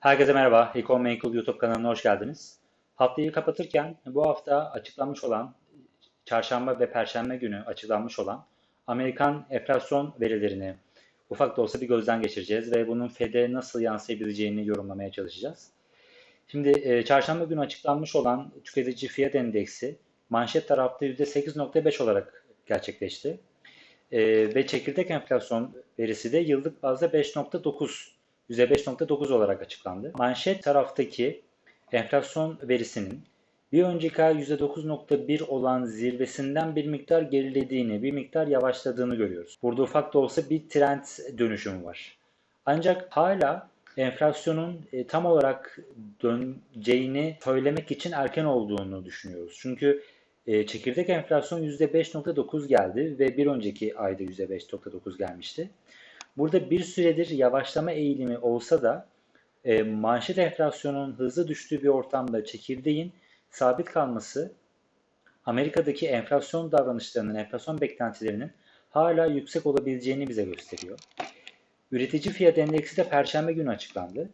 Herkese merhaba. Econ Mankul YouTube kanalına hoş geldiniz. Haftayı kapatırken bu hafta açıklanmış olan çarşamba ve perşembe günü açıklanmış olan Amerikan enflasyon verilerini ufak da olsa bir gözden geçireceğiz ve bunun FED'e nasıl yansıyabileceğini yorumlamaya çalışacağız. Şimdi e, çarşamba günü açıklanmış olan tüketici fiyat endeksi manşet tarafta %8.5 olarak gerçekleşti. E, ve çekirdek enflasyon verisi de yıllık bazda 5.9 %5.9 olarak açıklandı. Manşet taraftaki enflasyon verisinin bir önceki ay %9.1 olan zirvesinden bir miktar gerilediğini, bir miktar yavaşladığını görüyoruz. Burada ufak da olsa bir trend dönüşümü var. Ancak hala enflasyonun e, tam olarak döneceğini söylemek için erken olduğunu düşünüyoruz. Çünkü e, çekirdek enflasyon %5.9 geldi ve bir önceki ayda %5.9 gelmişti. Burada bir süredir yavaşlama eğilimi olsa da e, manşet enflasyonun hızlı düştüğü bir ortamda çekirdeğin sabit kalması Amerika'daki enflasyon davranışlarının, enflasyon beklentilerinin hala yüksek olabileceğini bize gösteriyor. Üretici fiyat endeksi de perşembe günü açıklandı.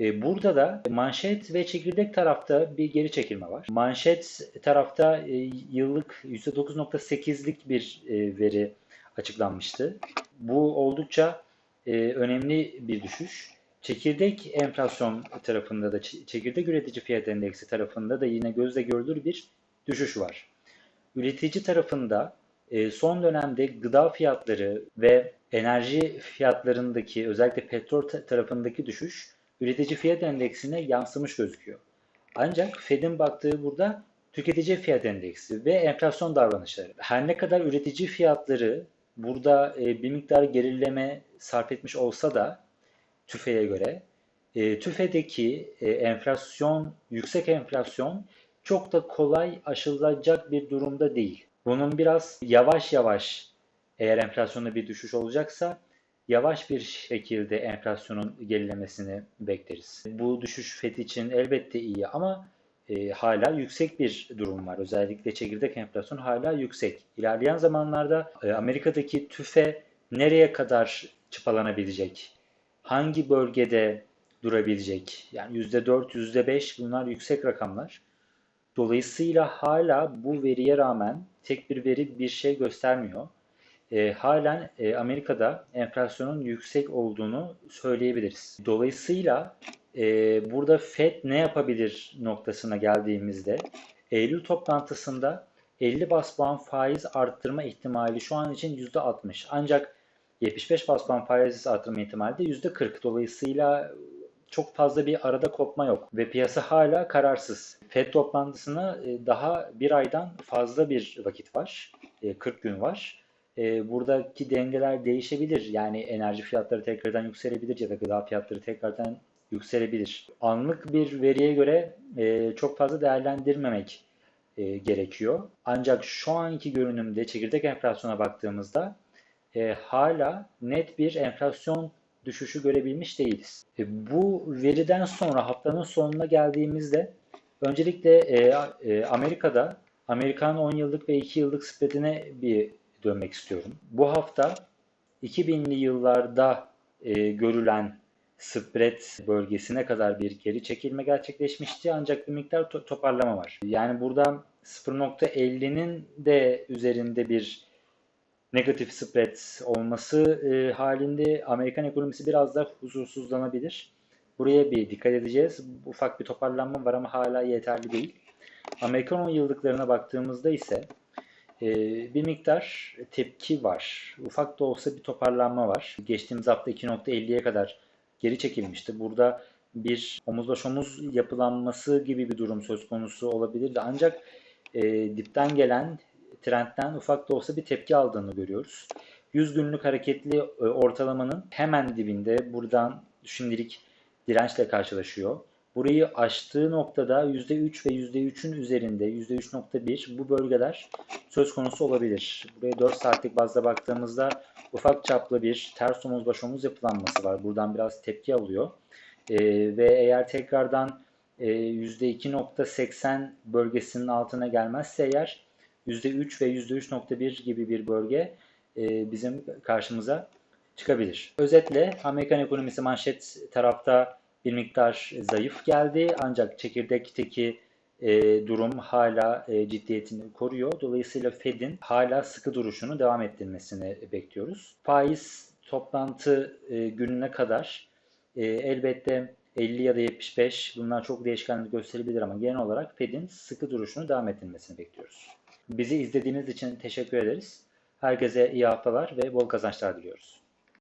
E, burada da manşet ve çekirdek tarafta bir geri çekilme var. Manşet tarafta e, yıllık %9.8'lik bir e, veri açıklanmıştı. Bu oldukça önemli bir düşüş. Çekirdek enflasyon tarafında da, çekirdek üretici fiyat endeksi tarafında da yine gözle görülür bir düşüş var. Üretici tarafında son dönemde gıda fiyatları ve enerji fiyatlarındaki özellikle petrol tarafındaki düşüş üretici fiyat endeksine yansımış gözüküyor. Ancak Fed'in baktığı burada tüketici fiyat endeksi ve enflasyon davranışları. Her ne kadar üretici fiyatları burada e, bir miktar gerileme sarf etmiş olsa da TÜFE'ye göre e, TÜFE'deki e, enflasyon, yüksek enflasyon çok da kolay aşılacak bir durumda değil. Bunun biraz yavaş yavaş eğer enflasyonda bir düşüş olacaksa yavaş bir şekilde enflasyonun gerilemesini bekleriz. Bu düşüş FED için elbette iyi ama e, hala yüksek bir durum var. Özellikle çekirdek enflasyon hala yüksek. İlerleyen zamanlarda e, Amerika'daki tüfe nereye kadar çıpalanabilecek? Hangi bölgede durabilecek? Yani %4, %5 bunlar yüksek rakamlar. Dolayısıyla hala bu veriye rağmen tek bir veri bir şey göstermiyor e, halen e, Amerika'da enflasyonun yüksek olduğunu söyleyebiliriz. Dolayısıyla e, burada Fed ne yapabilir noktasına geldiğimizde Eylül toplantısında 50 bas puan faiz arttırma ihtimali şu an için %60. Ancak 75 bas puan faiz arttırma ihtimali de %40. Dolayısıyla çok fazla bir arada kopma yok ve piyasa hala kararsız. Fed toplantısına e, daha bir aydan fazla bir vakit var. 40 e, gün var e, buradaki dengeler değişebilir. Yani enerji fiyatları tekrardan yükselebilir ya da gıda fiyatları tekrardan yükselebilir. Anlık bir veriye göre e, çok fazla değerlendirmemek e, gerekiyor. Ancak şu anki görünümde çekirdek enflasyona baktığımızda e, hala net bir enflasyon düşüşü görebilmiş değiliz. E, bu veriden sonra haftanın sonuna geldiğimizde öncelikle e, e, Amerika'da Amerikan 10 yıllık ve 2 yıllık spreadine bir dönmek istiyorum. Bu hafta 2000'li yıllarda e, görülen spread bölgesine kadar bir geri çekilme gerçekleşmişti ancak bir miktar to- toparlama var. Yani burada 0.50'nin de üzerinde bir negatif spread olması e, halinde Amerikan ekonomisi biraz da huzursuzlanabilir. Buraya bir dikkat edeceğiz. Ufak bir toparlanma var ama hala yeterli değil. Amerikan 10 yıllıklarına baktığımızda ise ee, bir miktar tepki var. Ufak da olsa bir toparlanma var. Geçtiğimiz hafta 2.50'ye kadar geri çekilmişti. Burada bir omuz omuz yapılanması gibi bir durum söz konusu olabilirdi. Ancak e, dipten gelen trendten ufak da olsa bir tepki aldığını görüyoruz. 100 günlük hareketli e, ortalamanın hemen dibinde buradan şimdilik dirençle karşılaşıyor. Burayı aştığı noktada %3 ve %3'ün üzerinde %3.1 bu bölgeler söz konusu olabilir. Buraya 4 saatlik bazda baktığımızda ufak çaplı bir ters omuz baş omuz yapılanması var. Buradan biraz tepki alıyor. E, ve eğer tekrardan e, %2.80 bölgesinin altına gelmezse eğer %3 ve %3.1 gibi bir bölge e, bizim karşımıza çıkabilir. Özetle Amerikan ekonomisi manşet tarafta bir miktar zayıf geldi ancak çekirdekteki e, durum hala e, ciddiyetini koruyor. Dolayısıyla Fed'in hala sıkı duruşunu devam ettirmesini bekliyoruz. Faiz toplantı e, gününe kadar e, elbette 50 ya da 75 bunlar çok değişkenlik gösterebilir ama genel olarak Fed'in sıkı duruşunu devam ettirmesini bekliyoruz. Bizi izlediğiniz için teşekkür ederiz. Herkese iyi haftalar ve bol kazançlar diliyoruz.